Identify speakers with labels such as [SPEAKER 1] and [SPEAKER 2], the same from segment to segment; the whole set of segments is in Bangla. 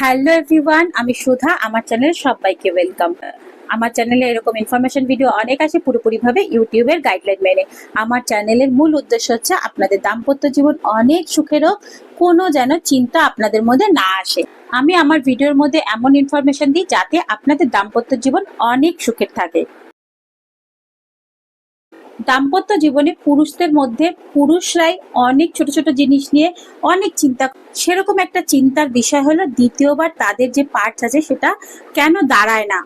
[SPEAKER 1] হ্যালো এভরিওয়ান আমি সুধা, আমার চ্যানেলে সবাইকে ওয়েলকাম আমার চ্যানেলে এরকম ইনফরমেশন ভিডিও অনেক আসে পুরোপুরিভাবে ইউটিউবের গাইডলাইন মেনে। আমার চ্যানেলের মূল উদ্দেশ্য হচ্ছে আপনাদের দাম্পত্য জীবন অনেক সুখের হোক কোনো যেন চিন্তা আপনাদের মধ্যে না আসে। আমি আমার ভিডিওর মধ্যে এমন ইনফরমেশন দিই যাতে আপনাদের দাম্পত্য জীবন অনেক সুখের থাকে। দাম্পত্য জীবনে পুরুষদের মধ্যে পুরুষরাই অনেক ছোট ছোট জিনিস নিয়ে অনেক চিন্তা সেরকম একটা চিন্তার বিষয় হলো দ্বিতীয়বার তাদের যে পার্টস আছে সেটা কেন দাঁড়ায় না?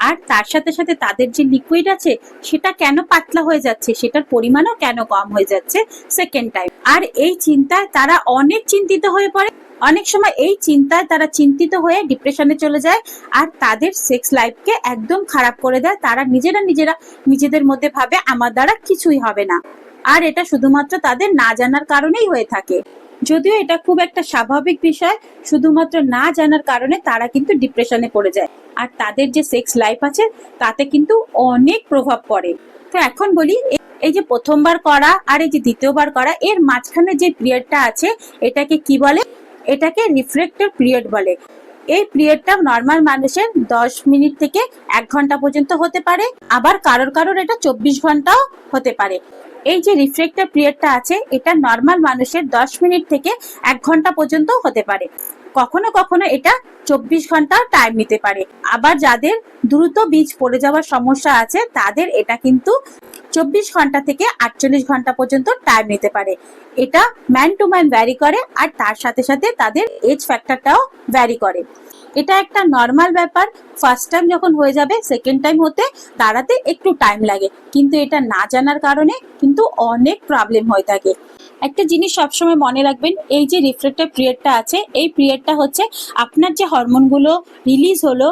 [SPEAKER 1] আর তার সাথে সাথে তাদের যে লিকুইড আছে সেটা কেন পাতলা হয়ে যাচ্ছে? সেটার পরিমাণও কেন কম হয়ে যাচ্ছে? সেকেন্ড টাইম আর এই চিন্তায় তারা অনেক চিন্তিত হয়ে পড়ে। অনেক সময় এই চিন্তায় তারা চিন্তিত হয়ে ডিপ্রেশনে চলে যায় আর তাদের সেক্স লাইফকে একদম খারাপ করে দেয়। তারা নিজেরা নিজেরা নিজেদের মধ্যে ভাবে, আমার দ্বারা কিছুই হবে না। আর এটা শুধুমাত্র তাদের না জানার কারণেই হয়ে থাকে। যদিও এটা খুব একটা স্বাভাবিক বিষয়, শুধুমাত্র না জানার কারণে তারা কিন্তু ডিপ্রেশনে পড়ে যায়। আর তাদের যে সেক্স লাইফ আছে, তাতে কিন্তু অনেক প্রভাব পড়ে। তো এখন বলি, এই যে প্রথমবার করা আর এই যে দ্বিতীয়বার করা, এর মাঝখানে যে পিরিয়ডটা আছে, এটাকে কি বলে? এটাকে রিফ্লেক্টর পিরিয়ড বলে। এই পিরিয়ডটা নর্মাল মানুষের দশ মিনিট থেকে এক ঘণ্টা পর্যন্ত হতে পারে, আবার কারোর কারোর এটা চব্বিশ ঘন্টাও হতে পারে। এই যে রিফ্লেক্টর পিরিয়ডটা আছে, এটা নর্মাল মানুষের দশ মিনিট থেকে এক ঘণ্টা পর্যন্ত হতে পারে। কখনো কখনো এটা চব্বিশ ঘণ্টা টাইম নিতে পারে। আবার যাদের দ্রুত বীজ পড়ে যাওয়ার সমস্যা আছে, তাদের এটা কিন্তু চব্বিশ ঘণ্টা থেকে আটচল্লিশ ঘণ্টা পর্যন্ত টাইম নিতে পারে। এটা ম্যান টু ম্যান ভ্যারি করে, আর তার সাথে সাথে তাদের এজ ফ্যাক্টরটাও ভ্যারি করে। এটা একটা নর্মাল ব্যাপার। ফার্স্ট টাইম যখন হয়ে যাবে সেকেন্ড টাইম হতে দাঁড়াতে একটু টাইম লাগে। কিন্তু এটা না জানার কারণে কিন্তু অনেক প্রবলেম হয়ে থাকে। একটা জিনিস সবসময় মনে রাখবেন, এই যে রিফ্লেক্টিভ পিরিয়ডটা আছে, এই পিরিয়ডটা হচ্ছে আপনার যে হরমোনগুলো রিলিজ হলো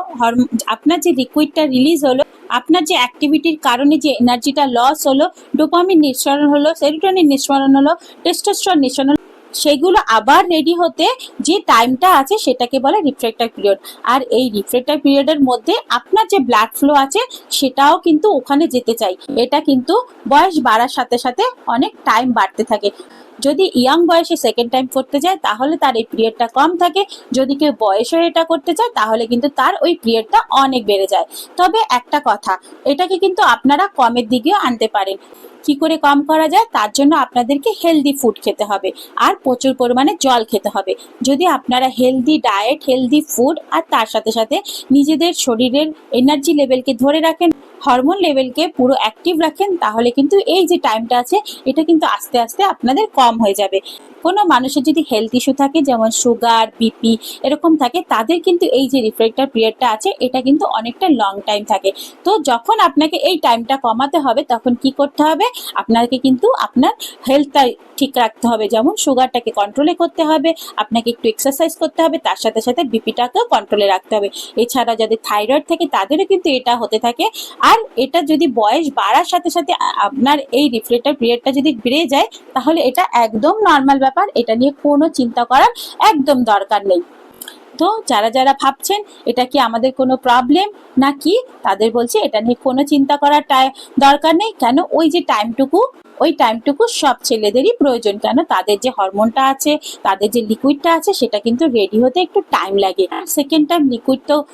[SPEAKER 1] আপনার যে লিকুইডটা রিলিজ হলো, আপনার যে অ্যাক্টিভিটির কারণে যে এনার্জিটা লস হলো ডোপামিন নিঃসরণ হলো সেরোটোনিন নিঃসরণ হলো টেস্টোস্টেরন নিঃসরণ সেগুলো আবার রেডি হতে যে টাইমটা আছে সেটাকে বলে রিফ্রেক্টার পিরিয়ড আর এই রিফ্রেক্টার পিরিয়ডের মধ্যে আপনার যে ব্লাড ফ্লো আছে সেটাও কিন্তু ওখানে যেতে চাই। এটা কিন্তু বয়স বাড়ার সাথে সাথে অনেক টাইম বাড়তে থাকে। যদি ইয়াং বয়সে সেকেন্ড টাইম করতে যায়, তাহলে তার এই পিরিয়ডটা কম থাকে। যদি কেউ বয়সে এটা করতে চায়, তাহলে কিন্তু তার ওই পিরিয়ডটা অনেক বেড়ে যায়। তবে একটা কথা, এটাকে কিন্তু আপনারা কমের দিকেও আনতে পারেন। কি করে কম করা যায়? তার জন্য আপনাদেরকে হেলদি ফুড খেতে হবে। আর প্রচুর পরিমাণে জল খেতে হবে। যদি আপনারা হেলদি ডায়েট হেলদি ফুড আর তার সাথে সাথে নিজেদের শরীরের এনার্জি লেভেলকে ধরে রাখেন হরমোন লেভেলকে পুরো অ্যাক্টিভ রাখেন, তাহলে কিন্তু এই যে টাইমটা আছে, এটা কিন্তু আস্তে আস্তে আপনাদের কম হয়ে যাবে। কোনো মানুষের যদি হেলথ ইস্যু থাকে, যেমন সুগার বিপি এরকম থাকে, তাদের কিন্তু এই যে রিফ্লেক্টার পিরিয়ডটা আছে, এটা কিন্তু অনেকটা লং টাইম থাকে। তো যখন আপনাকে এই টাইমটা কমাতে হবে, তখন কি করতে হবে? আপনাকে কিন্তু আপনার হেলথটা ঠিক রাখতে হবে। যেমন সুগারটাকে কন্ট্রোলে করতে হবে, আপনাকে একটু এক্সারসাইজ করতে হবে, তার সাথে সাথে বিপিটাকেও কন্ট্রোলে রাখতে হবে। এছাড়া যাদের থাইরয়েড থাকে, তাদেরও কিন্তু এটা হতে থাকে। আর এটা যদি বয়স বাড়ার সাথে সাথে আপনার এই রিফ্লেক্টার পিরিয়ডটা যদি বেড়ে যায়, তাহলে এটা একদম নর্মাল ব্যাপার এটা নিয়ে কোনো চিন্তা করার একদম দরকার নেই। তো যারা যারা ভাবছেন, এটা কি আমাদের কোনো প্রবলেম নাকি? তাদের বলছে, এটা নিয়ে কোনো চিন্তা করার দরকার নেই। কেন? ওই যে টাইমটুকু, ওই টাইমটুকু সব ছেলেদেরই প্রয়োজন। কেন? তাদের যে হরমোনটা আছে, তাদের যে লিকুইডটা আছে, সেটা কিন্তু রেডি হতে একটু টাইম লাগে। সেকেন্ড টাইম লিকুইড তো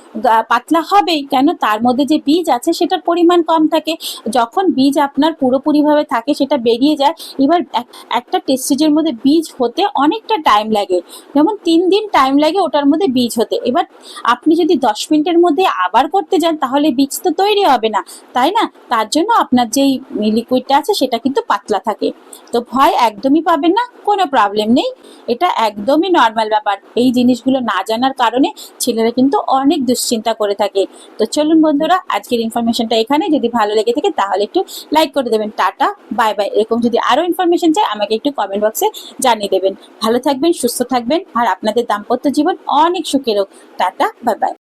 [SPEAKER 1] পাতলা হবেই। কেন? তার মধ্যে যে বীজ আছে, সেটার পরিমাণ কম থাকে। যখন বীজ আপনার পুরোপুরিভাবে থাকে, সেটা বেরিয়ে যায়, এবার এক- একটা টেস্টিজের মধ্যে বীজ হতে অনেকটা টাইম লাগে। যেমন তিন দিন টাইম লাগে, ওটার মধ্যে বীজ হতে। এবার আপনি যদি দশ মিনিটের মধ্যে আবার করতে যান, তাহলে বীজ তো তৈরি হবে না। তাই না? তার জন্য আপনার যেই লিকুইডটা আছে, সেটা কিন্তু পাতলা থাকে। তো ভয় একদমই পাবেন না, কোনো প্রবলেম নেই। এটা একদমই নর্মাল ব্যাপার। এই জিনিসগুলো না জানার কারণে ছেলেরা কিন্তু অনেক দুশ্চিন্তা করে থাকে। তো চলুন বন্ধুরা, আজকের ইনফরমেশনটা এখানে। যদি ভালো লেগে থাকে, তাহলে একটু লাইক করে দেবেন। টাটা বাই বাই এরকম যদি আরও ইনফরমেশন চাই, আমাকে একটু কমেন্ট বক্সে জানিয়ে দেবেন। ভালো থাকবেন, সুস্থ থাকবেন। আর আপনাদের দাম্পত্য জীবন অনেক সুখের হোক টাটা বাই বাই